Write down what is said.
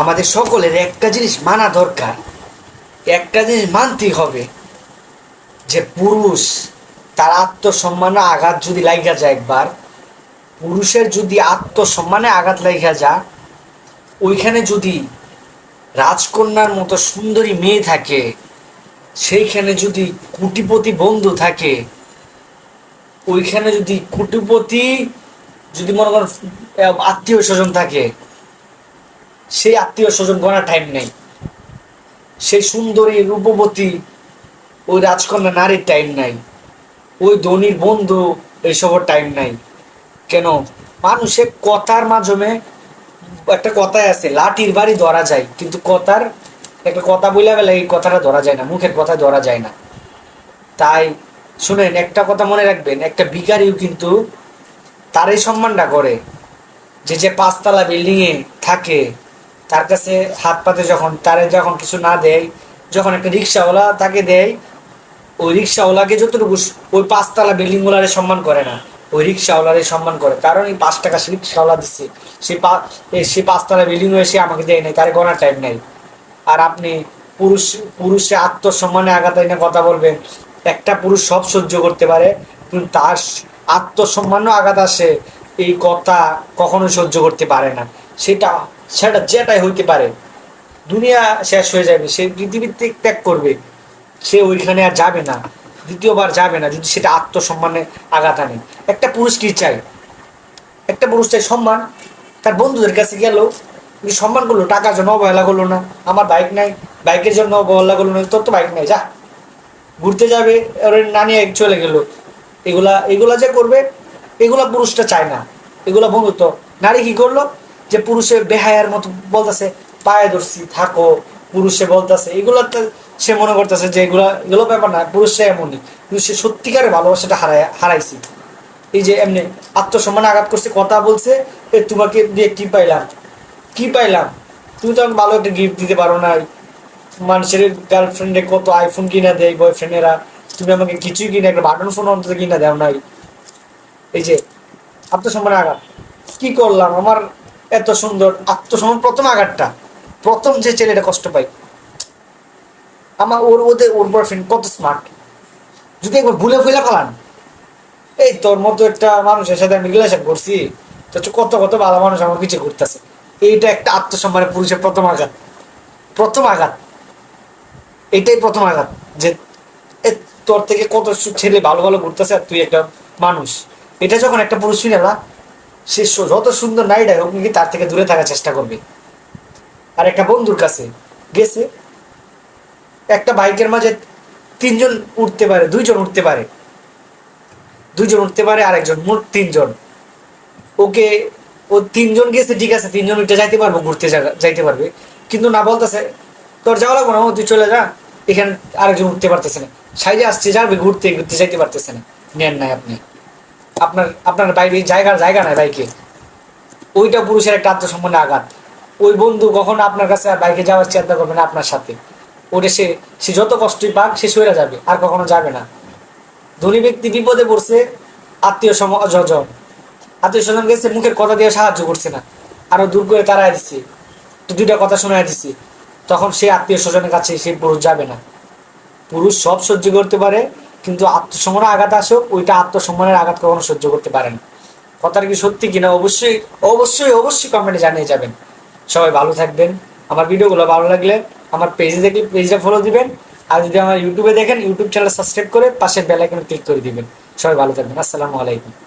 আমাদের সকলের একটা জিনিস মানা দরকার। একটা জিনিস মানতেই হবে যে পুরুষ তার আত্মসম্মানে আঘাত যদি লাগা যায় একবার, পুরুষের যদি আত্মসম্মানে আঘাত লাগা যায়, ওইখানে যদি রাজকন্যার মতো সুন্দরী মেয়ে থাকে, সেইখানে যদি কুটিপতি বন্ধু থাকে, ওইখানে যদি কুটিপতি যদি মনে করেন, আত্মীয় স্বজন থাকে সেই আত্মীয় স্বজন গণার টাইম নেই। সেই সুন্দরী, রূপবতী, ওই রাজকন্যা নারীর টাইম নাই। ওই ধনির বন্ধু, এইসবের টাইম নাই। কেন? মানুষের কথার মাধ্যমে একটা কথাই আছে, লাঠির বাড়ি ধরা যায়। কিন্তু কথার, একটা কথা বলে গেলে এই কথাটা ধরা যায় না, মুখের কথা ধরা যায় না। তাই শুনেন, একটা কথা মনে রাখবেন, একটা ভিখারিও কিন্তু তারই সম্মানটা করে যে যে পাঁচতলা বিল্ডিংয়ে থাকে তার কাছে হাত পাতে যখন, তারে যখন কিছু না দেয়, যখন একটা রিক্সাওয়ালা তাকে দেয়, ওই রিক্সাওয়ালাকে যতটুকু ওই পাঁচতলা বিল্ডিংগুলারে সম্মান করে না, ওই রিক্সাওয়ালারে সম্মান করে। কারণ এই পাঁচ টাকা সে রিক্সাওয়ালা দিচ্ছে সে পা সে পাঁচতলা বিল্ডিং এসে আমাকে দেয় নাই, তার গণার টাইম নেই। আর আপনি পুরুষ, পুরুষে আত্মসম্মানে আঘাত এনে কথা বলবেন, একটা পুরুষ সব সহ্য করতে পারে, কিন্তু তার আত্মসম্মানও আঘাত আসে, এই কথা কখনোই সহ্য করতে পারে না। সেটা সেটা যেটাই হইতে পারে, দুনিয়া শেষ হয়ে যাবে, সে পৃথিবীর থেকে ত্যাগ করবে, সে ওইখানে আর যাবে না, দ্বিতীয়বার যাবে না, যদি সেটা আত্মসম্মানে আঘাত আনে। একটা পুরুষ কি চাই একটা পুরুষ চাই সম্মান, তার বন্ধুদের কাছে গেল সম্মান করল, টাকার জন্য অবহেলা করল না, আমার বাইক নাই বাইকের জন্য অবহেলা করল না, তোর তো বাইক নাই, যা। ঘুরতে যাবে, ওর এক চলে গেলো। এগুলা এগুলা যে করবে, এগুলা পুরুষটা চায় না। এগুলা বন্ধুত্ব। নারী কি করল? যে পুরুষের বেহায়ার মতো বলতেছে, পায়ে ধরছি, থাকো। পুরুষে বলতেছে, এগুলা তো সে মনে করতেছে যে এগুলা, এগুলো ব্যাপার না, পুরুষে এমনই। কিন্তু সে সত্যিকারের ভালোবাসাটা হারায়, হারাইছি। এই যে এমনি আত্মসম্মানে আঘাত করছে, কথা বলছে, এ, তোমাকে দিয়ে কি পাইলাম? কি পাইলাম? তুমি তো ভালো একটা গিফট দিতে পারো না মানুষের গার্লফ্রেন্ডে কত আইফোন কিনা দেয় বয়ফ্রেন্ডেরা তুমি আমাকে কিছুই কিনে, একটা বাটন ফোন অন্তত কিনা দেও নাই। এই যে আত্মসম্মানে আঘাত। কি করলাম? আমার এত সুন্দর আত্মসম্মান প্রথম আঘাতটা। প্রথম যে ছেলেটা কষ্ট পাই আমার ওর ওদের ওর বয়ফ্রেন্ড কত স্মার্ট যদি একবার ভুলে ফুলে ফেলান। এই তোর মতো একটা মানুষের সাথে আমি রিলেশন করছি, তো কত কত ভালো মানুষ আমার পিছিয়ে ঘুরতেছে। এইটা একটা আত্মসম্মানের পুরুষের প্রথম আঘাত। প্রথম আঘাত। এটাই প্রথম আঘাত যে তোর থেকে কত ছেলে ভালো ভালো ঘুরতেছে আর তুই একটা মানুষ। এটা যখন একটা পুরুষ শুনে না সে যত সুন্দর নারীটাই হোক নাকি তার থেকে দূরে থাকার চেষ্টা করবে? আর একটা বন্ধুর কাছে গেছে, একটা বাইকের মাঝে তিনজন উঠতে পারে, দুইজন উঠতে পারে। দুইজন উঠতে পারে, আরেকজন মোট তিনজন। ওকে, ও তিনজন গেছে, ঠিক আছে, তিনজন উঠে যাইতে পারব, ঘুরতে যাইতে পারবে। কিন্তু না বলতেছে, তোর যাওয়া লাগবো না, ও, তুই চলে যা। এখানে আরেকজন উঠতে পারতেছে না। সাইজে আসছে, যাবে, ঘুরতে ঘুরতে যাইতে পারতেছে না। নেন নাই আপনি। আপনার আপনার বাইরে জায়গার জায়গা নাই বাইকে। ওইটা পুরুষের একটা আত্মসম্মানে আঘাত। ওই বন্ধু কখনো আপনার কাছে বাইকে যাওয়ার চিন্তা করবে না আপনার সাথে। ওটা সে সে যত কষ্টই পাক, সে সরে যাবে, আর কখনো যাবে না। ধনী ব্যক্তি বিপদে পড়ছে, আত্মীয় স্বজন। আত্মীয় স্বজন গেছে, মুখের কথা দিয়ে সাহায্য করছে না। আরও দূর করে তারা দিচ্ছে তো দুইটা কথা শোনায় দিচ্ছে তখন সে আত্মীয় স্বজনের কাছে সে পুরুষ যাবে না। পুরুষ সব সহ্য করতে পারে কিন্তু আত্মসম্মানের আঘাত আসুক ওইটা আত্মসম্মানের আঘাত কখনো সহ্য করতে পারেন কথাটা কি সত্যি কিনা অবশ্যই অবশ্যই অবশ্যই কমেন্টে জানিয়ে যাবেন। সবাই ভালো থাকবেন। আমার ভিডিওগুলো ভালো লাগলে আমার পেজে দেখলে পেজটা ফলো দিবেন। আর যদি আমার ইউটিউবে দেখেন ইউটিউব চ্যানেল সাবস্ক্রাইব করে পাশের বেল আইকনে ক্লিক করে দিবেন। সবাই ভালো থাকবেন। আসসালামু আলাইকুম।